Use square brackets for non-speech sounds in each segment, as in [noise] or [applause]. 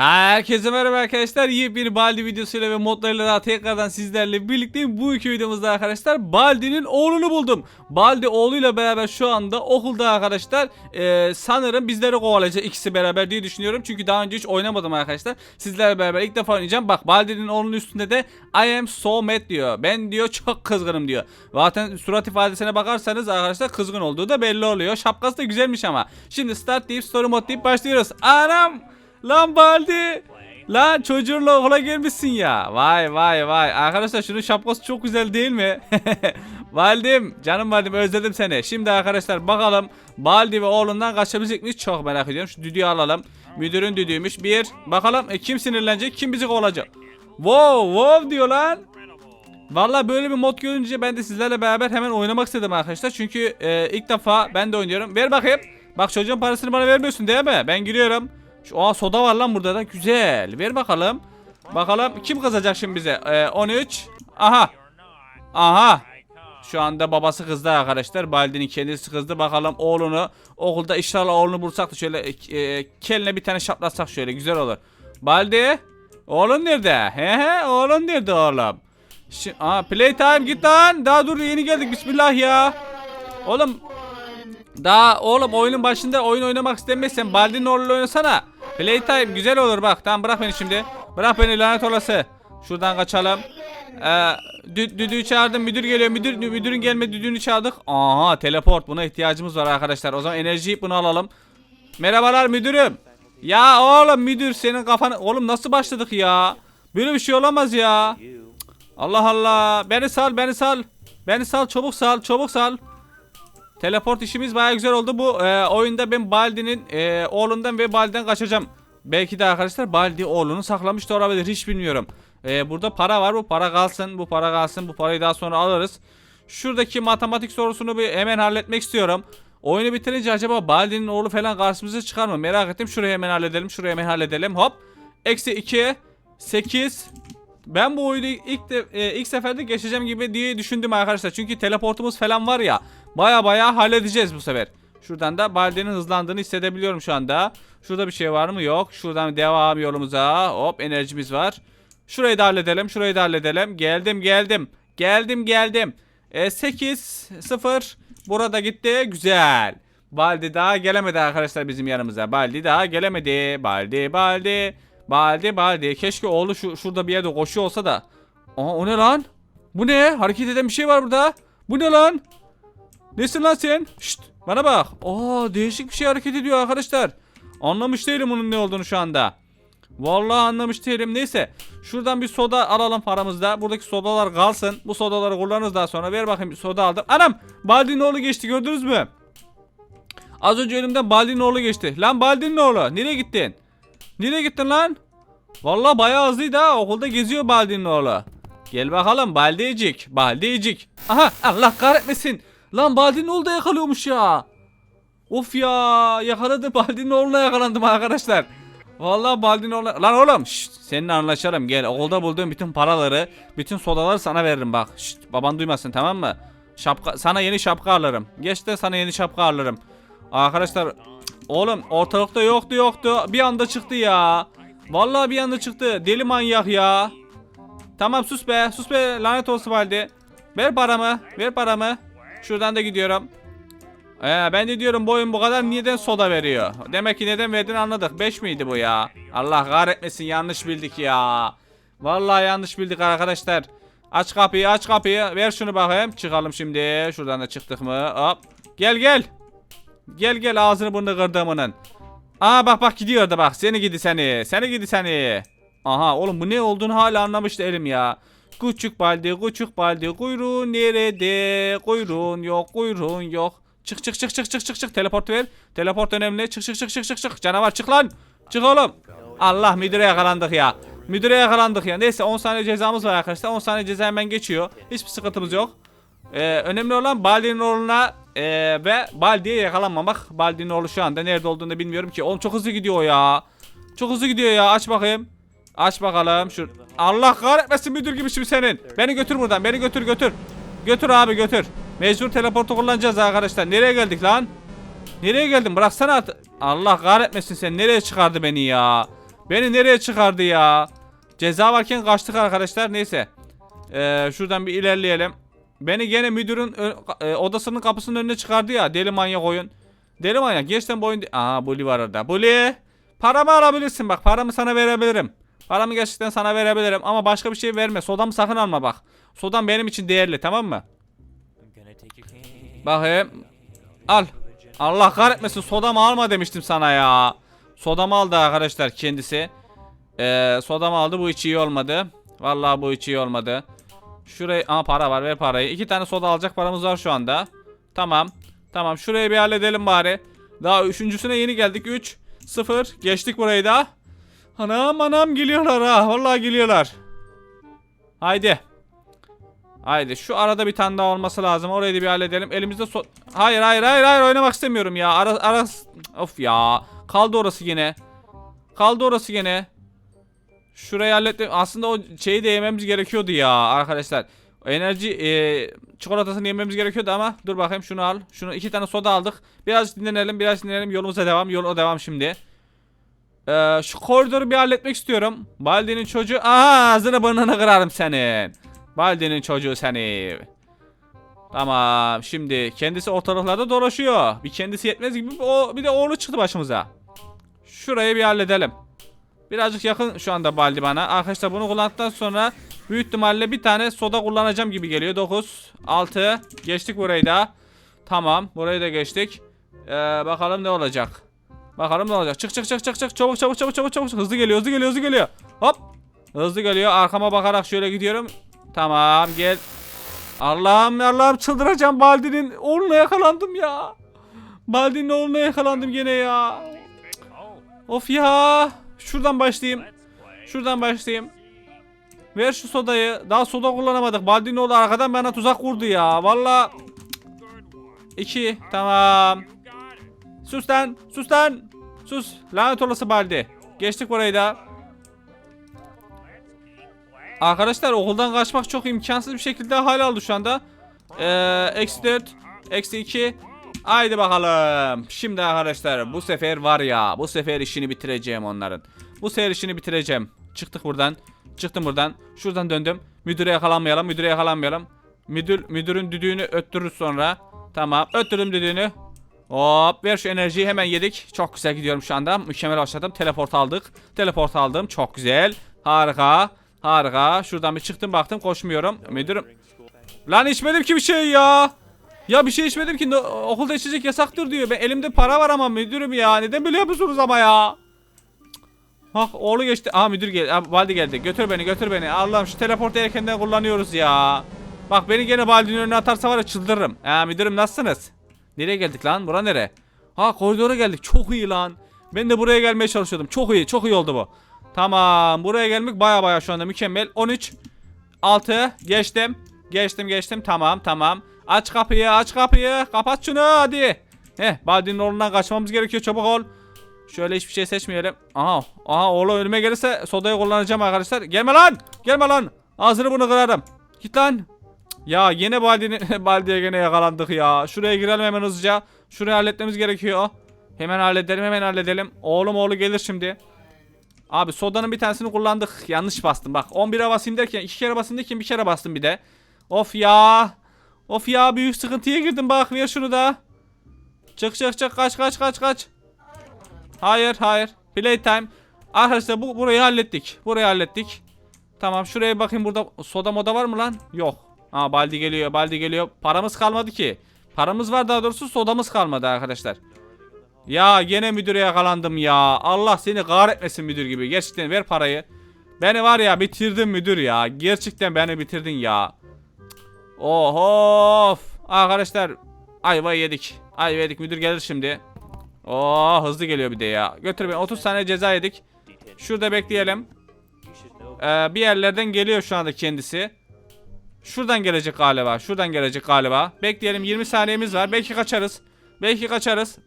Herkese merhaba arkadaşlar. Yepyeni Baldi videosuyla ve modlarıyla daha tekrardan sizlerle birlikteyim. Bu iki videomuzda arkadaşlar Baldi'nin oğlunu buldum. Baldi oğluyla beraber şu anda okulda arkadaşlar. Ee, sanırım bizleri kovalayacak ikisi beraber diye düşünüyorum. Çünkü daha önce hiç oynamadım arkadaşlar. Sizlerle beraber ilk defa oynayacağım. Bak Baldi'nin oğlunun üstünde de I am so mad diyor. Ben diyor çok kızgınım diyor. Zaten surat ifadesine bakarsanız arkadaşlar kızgın olduğu da belli oluyor. Şapkası da güzelmiş ama. Şimdi start deyip story mode deyip başlıyoruz. Anam! Lan Baldi! Lan çocuğunla okula gelmişsin ya. Vay vay vay. Arkadaşlar şunun şapkası çok güzel değil mi? [laughs] Baldim, canım Baldim özledim seni. Şimdi arkadaşlar bakalım Baldi ve oğlundan kaçabilecek miyiz? Çok merak ediyorum. Şu düdüğü alalım. Müdürün düdüğüymüş. Bir. Bakalım e, kim sinirlenecek? Kim bizi kovacak? Wow wow diyor lan. Valla böyle bir mod görünce ben de sizlerle beraber hemen oynamak istedim arkadaşlar. Çünkü e, ilk defa ben de oynuyorum. Ver bakayım. Bak çocuğun parasını bana vermiyorsun değil mi? Ben giriyorum. Şu aa soda var lan burada da. Güzel. Ver bakalım. Bakalım kim kızacak şimdi bize? E, 13. Aha. Aha. Şu anda babası kızdı arkadaşlar. Baldi'nin kendisi kızdı. Bakalım oğlunu okulda inşallah oğlunu bulsak da şöyle e, keline bir tane şaplatsak şöyle güzel olur. Baldi. Oğlun nerede? He he oğlun nerede oğlum? Şi Aa playtime git lan. Daha dur yeni geldik bismillah ya. Oğlum daha oğlum oyunun başında oyun oynamak istemezsen Baldi'nin oğluyla oynasana. Playtime güzel olur bak. Tamam bırak beni şimdi. Bırak beni lanet olası. Şuradan kaçalım. Ee, dü düdüğü çağırdım. Müdür geliyor. Müdür müdürün gelme düdüğünü çağırdık. Aha teleport. Buna ihtiyacımız var arkadaşlar. O zaman enerjiyi bunu alalım. Merhabalar müdürüm. Ya oğlum müdür senin kafanı... Oğlum nasıl başladık ya? Böyle bir şey olamaz ya. Allah Allah. Beni sal beni sal. Beni sal çabuk sal çabuk sal. Teleport işimiz baya güzel oldu. Bu e, oyunda ben Baldi'nin e, oğlundan ve Baldi'den kaçacağım. Belki de arkadaşlar Baldi oğlunu saklamış da olabilir. Hiç bilmiyorum. E, burada para var. Bu para kalsın. Bu para kalsın. Bu parayı daha sonra alırız. Şuradaki matematik sorusunu bir hemen halletmek istiyorum. Oyunu bitirince acaba Baldi'nin oğlu falan karşımıza çıkar mı? Merak ettim. Şurayı hemen halledelim. Şurayı hemen halledelim. Hop. Eksi 2. 8. Ben bu oyunu ilk de, e, ilk seferde geçeceğim gibi diye düşündüm arkadaşlar. Çünkü teleportumuz falan var ya. Baya baya halledeceğiz bu sefer. Şuradan da Baldi'nin hızlandığını hissedebiliyorum şu anda. Şurada bir şey var mı? Yok. Şuradan devam yolumuza. Hop enerjimiz var. Şurayı da halledelim. Şurayı da halledelim. Geldim geldim. Geldim geldim. E, 8 0 burada gitti. Güzel. Baldi daha gelemedi arkadaşlar bizim yanımıza. Baldi daha gelemedi. Baldi Baldi. Baldi Baldi. Keşke oğlu şu, şurada bir yerde koşuyor olsa da. Aa o ne lan? Bu ne? Hareket eden bir şey var burada. Bu ne lan? Nesin lan sen? Şşt bana bak. Aa değişik bir şey hareket ediyor arkadaşlar. Anlamış değilim onun ne olduğunu şu anda. Vallahi anlamış değilim. Neyse. Şuradan bir soda alalım paramızda. Buradaki sodalar kalsın. Bu sodaları kullanırız daha sonra. Ver bakayım soda aldım. Anam! Baldi'nin oğlu geçti gördünüz mü? Az önce önümden Baldi'nin oğlu geçti. Lan Baldi'nin oğlu. Nereye gittin? Nereye gittin lan? Vallahi bayağı hızlıydı ha. Okulda geziyor Baldi'nin oğlu. Gel bakalım Baldicik. Baldicik. Aha Allah kahretmesin. Lan Baldi'nin oğlu da yakalıyormuş ya. Of ya yakaladı [laughs] Baldi'nin oğluna yakalandım arkadaşlar. Vallahi Baldi'nin oğluna... Lan oğlum şşt, seninle anlaşalım gel. Okulda bulduğum bütün paraları, bütün sodaları sana veririm bak. Şşt, baban duymasın tamam mı? Şapka, sana yeni şapka alırım. Geç de sana yeni şapka alırım. Arkadaşlar oğlum ortalıkta yoktu yoktu. Bir anda çıktı ya. Vallahi bir anda çıktı. Deli manyak ya. Tamam sus be sus be lanet olsun Baldi. Ver paramı ver paramı. Şuradan da gidiyorum. Ee, ben de diyorum bu oyun bu kadar neden soda veriyor? Demek ki neden verdiğini anladık. 5 miydi bu ya? Allah kahretmesin yanlış bildik ya. Vallahi yanlış bildik arkadaşlar. Aç kapıyı aç kapıyı. Ver şunu bakayım. Çıkalım şimdi. Şuradan da çıktık mı? Hop. Gel gel. Gel gel ağzını burnunu kırdım onun. Aa bak bak gidiyor da bak. Seni gidi seni. Seni gidi seni. Aha oğlum bu ne olduğunu hala anlamış değilim ya. Küçük baldi küçük baldi kuyruğun nerede? Kuyruğun yok kuyruğun yok. Çık çık çık çık çık çık çık teleport ver. Teleport önemli. Çık çık çık çık çık çık. Canavar çık lan. Çık oğlum. Allah müdüre yakalandık ya. Müdüre yakalandık ya. Neyse 10 saniye cezamız var arkadaşlar. 10 saniye ceza hemen geçiyor. Hiçbir sıkıntımız yok. Ee, önemli olan Baldi'nin oğluna e, ve Baldi'ye yakalanmamak. Baldi'nin oğlu şu anda nerede olduğunu bilmiyorum ki. Oğlum çok hızlı gidiyor ya. Çok hızlı gidiyor ya. Aç bakayım. Aç bakalım. Şu Allah kahretmesin müdür gibi şimdi senin. Beni götür buradan. Beni götür götür. Götür abi götür. Mecbur teleportu kullanacağız arkadaşlar. Nereye geldik lan? Nereye geldim? Bıraksana at. Allah kahretmesin sen. Nereye çıkardı beni ya? Beni nereye çıkardı ya? Ceza varken kaçtık arkadaşlar. Neyse. Ee, şuradan bir ilerleyelim. Beni gene müdürün e, odasının kapısının önüne çıkardı ya. Deli manyak oyun. Deli manyak. Geçten boyun... Aa Bully var orada. Bully. Paramı alabilirsin bak. Paramı sana verebilirim. Paramı gerçekten sana verebilirim. Ama başka bir şey verme. Sodamı sakın alma bak. Sodam benim için değerli tamam mı? Bakayım. Al. Allah kahretmesin sodamı alma demiştim sana ya. Sodamı aldı arkadaşlar kendisi. Ee, sodamı aldı bu hiç iyi olmadı. Vallahi bu hiç iyi olmadı. Şuraya Aa, para var ver parayı. İki tane soda alacak paramız var şu anda. Tamam. Tamam şurayı bir halledelim bari. Daha üçüncüsüne yeni geldik. 3 0 geçtik burayı da. Anam anam geliyorlar ha. Vallahi geliyorlar. Haydi. Haydi şu arada bir tane daha olması lazım. Orayı da bir halledelim. Elimizde so... Hayır hayır hayır hayır oynamak istemiyorum ya. Ara, ara... Of ya. Kaldı orası yine. Kaldı orası yine. Şurayı hallettim. Aslında o şeyi de yememiz gerekiyordu ya arkadaşlar. Enerji e, çikolatasını yememiz gerekiyordu ama dur bakayım şunu al. Şunu iki tane soda aldık. Biraz dinlenelim biraz dinlenelim. Yolumuza devam. Yola devam şimdi. Ee, şu koridoru bir halletmek istiyorum. Baldi'nin çocuğu. Aha ağzını burnunu kırarım senin. Baldi'nin çocuğu seni. Tamam şimdi kendisi ortalıklarda dolaşıyor. Bir kendisi yetmez gibi o bir de oğlu çıktı başımıza. Şurayı bir halledelim. Birazcık yakın şu anda Baldi bana. Arkadaşlar bunu kullandıktan sonra büyük ihtimalle bir tane soda kullanacağım gibi geliyor. 9, 6. Geçtik burayı da. Tamam burayı da geçtik. Ee, bakalım ne olacak. Bakalım ne olacak. Çık çık çık çık çık. Çabuk çabuk çabuk çabuk çabuk. Hızlı geliyor hızlı geliyor hızlı geliyor. Hop. Hızlı geliyor. Arkama bakarak şöyle gidiyorum. Tamam gel. Allah'ım Allah'ım çıldıracağım. Baldi'nin oğluna yakalandım ya. Baldi'nin oğluna yakalandım gene ya. Of ya. Şuradan başlayayım. Şuradan başlayayım. Ver şu sodayı. Daha soda kullanamadık. Baldi'nin oğlu arkadan bana tuzak kurdu ya. Valla. İki. Tamam. Sus lan. Sus lan. Sus. Lanet olası Baldi. Geçtik burayı da. Arkadaşlar okuldan kaçmak çok imkansız bir şekilde hal aldı şu anda. Ee, eksi 4. Eksi 2. Haydi bakalım. Şimdi arkadaşlar bu sefer var ya. Bu sefer işini bitireceğim onların. Bu sefer işini bitireceğim. Çıktık buradan. Çıktım buradan. Şuradan döndüm. Müdüre yakalanmayalım. Müdüre yakalanmayalım. Müdür, müdürün düdüğünü öttürürüz sonra. Tamam. Öttürdüm düdüğünü. Hop ver şu enerjiyi hemen yedik. Çok güzel gidiyorum şu anda. Mükemmel başladım. Teleport aldık. Teleport aldım. Çok güzel. Harika. Harika. Şuradan bir çıktım baktım koşmuyorum. Müdürüm. Lan içmedim ki bir şey ya. Ya bir şey içmedim ki. Okulda içecek yasaktır diyor. Ben elimde para var ama müdürüm ya. Neden böyle yapıyorsunuz ama ya? Bak oğlu geçti. Aa müdür geldi. Aa, Baldi geldi. Götür beni götür beni. Allah'ım şu teleportu erkenden kullanıyoruz ya. Bak beni gene Baldi'nin önüne atarsa var ya çıldırırım. Ha müdürüm nasılsınız? Nereye geldik lan? Bura nere? Ha koridora geldik. Çok iyi lan. Ben de buraya gelmeye çalışıyordum. Çok iyi. Çok iyi oldu bu. Tamam. Buraya gelmek baya baya şu anda mükemmel. 13 6 geçtim. Geçtim geçtim. Tamam tamam. Aç kapıyı aç kapıyı. Kapat şunu hadi. Heh Baldi'nin oğlundan kaçmamız gerekiyor. Çabuk ol. Şöyle hiçbir şey seçmeyelim. Aha. Aha oğlu önüme gelirse sodayı kullanacağım arkadaşlar. Gelme lan. Gelme lan. Ağzını bunu kırarım. Git lan. Ya yine Baldi'nin [laughs] Baldi'ye gene yakalandık ya. Şuraya girelim hemen hızlıca. Şurayı halletmemiz gerekiyor. Hemen halledelim hemen halledelim. Oğlum oğlu gelir şimdi. Abi sodanın bir tanesini kullandık. Yanlış bastım bak. 11'e basayım derken iki kere basayım derken bir kere bastım bir de. Of ya. Of ya büyük sıkıntıya girdim bak ver şunu da. Çık çık çık kaç kaç kaç kaç. Hayır hayır. Playtime. Arkadaşlar bu burayı hallettik. Burayı hallettik. Tamam şuraya bakayım burada soda moda var mı lan? Yok. Aa Baldi geliyor Baldi geliyor. Paramız kalmadı ki. Paramız var daha doğrusu sodamız kalmadı arkadaşlar. Ya gene müdüre yakalandım ya. Allah seni kahretmesin müdür gibi. Gerçekten ver parayı. Beni var ya bitirdin müdür ya. Gerçekten beni bitirdin ya. Oh of. Arkadaşlar ayva yedik. Ayva yedik müdür gelir şimdi. Oo hızlı geliyor bir de ya. Götür beni 30 saniye ceza yedik. Şurada bekleyelim. Ee, bir yerlerden geliyor şu anda kendisi. Şuradan gelecek galiba. Şuradan gelecek galiba. Bekleyelim 20 saniyemiz var. Belki kaçarız. Belki kaçarız.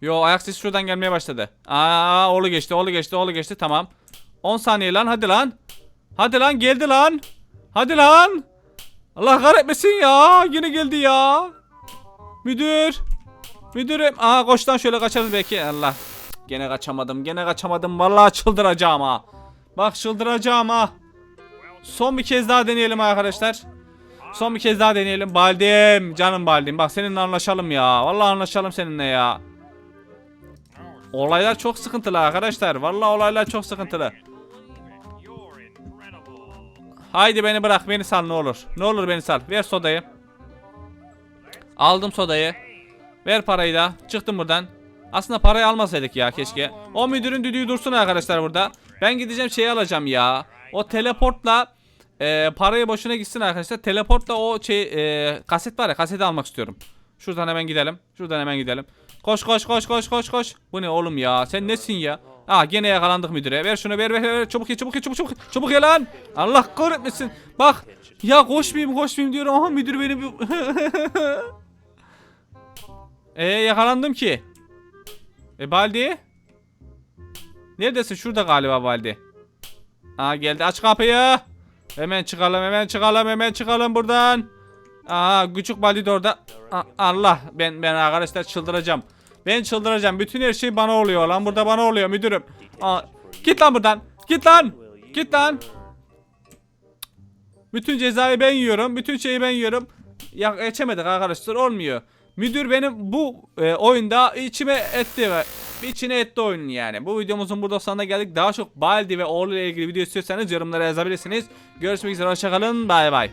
Yo ayak sesi şuradan gelmeye başladı. Aa oğlu geçti oğlu geçti oğlu geçti tamam. 10 saniye lan hadi lan. Hadi lan geldi lan. Hadi lan. Allah kahretmesin ya. Yine geldi ya. Müdür. Müdürüm. Aa koştan şöyle kaçarız belki. Allah. gene kaçamadım gene kaçamadım vallahi çıldıracağım ha. Bak çıldıracağım ha. Son bir kez daha deneyelim arkadaşlar. Son bir kez daha deneyelim. Baldim canım Baldim bak seninle anlaşalım ya. Vallahi anlaşalım seninle ya. Olaylar çok sıkıntılı arkadaşlar. Vallahi olaylar çok sıkıntılı. Haydi beni bırak beni sal ne olur. Ne olur beni sal. Ver sodayı. Aldım sodayı. Ver parayı da. Çıktım buradan. Aslında parayı almasaydık ya keşke. O müdürün düdüğü dursun arkadaşlar burada. Ben gideceğim şeyi alacağım ya. O teleportla e, parayı boşuna gitsin arkadaşlar. Teleportla o şey e, kaset var ya kaseti almak istiyorum. Şuradan hemen gidelim. Şuradan hemen gidelim. Koş koş koş koş koş koş. Bu ne oğlum ya? Sen nesin ya? Ah gene yakalandık müdüre. Ver şunu ver ver ver. Çabuk ye çabuk ye çabuk çabuk. Çabuk ye lan. Allah kahretmesin. Bak. Ya koşmayayım koşmayayım diyorum. Aha müdür beni bir... [laughs] Ee yakalandım ki. E Baldi? Neredesin? Şurada galiba Baldi. Aa geldi aç kapıyı. Hemen çıkalım hemen çıkalım hemen çıkalım buradan. Aa küçük Baldi de orada. A- Allah ben ben arkadaşlar çıldıracağım. Ben çıldıracağım. Bütün her şey bana oluyor lan. Burada bana oluyor müdürüm. Aa, git lan buradan. Git lan. Git lan. Bütün cezayı ben yiyorum. Bütün şeyi ben yiyorum. Ya geçemedik arkadaşlar olmuyor. Müdür benim bu e, oyunda içime etti içine etti oyunun yani. Bu videomuzun burada sonuna geldik. Daha çok Baldi ve oğlu ile ilgili video istiyorsanız yorumlara yazabilirsiniz. Görüşmek üzere hoşçakalın. Bay bay.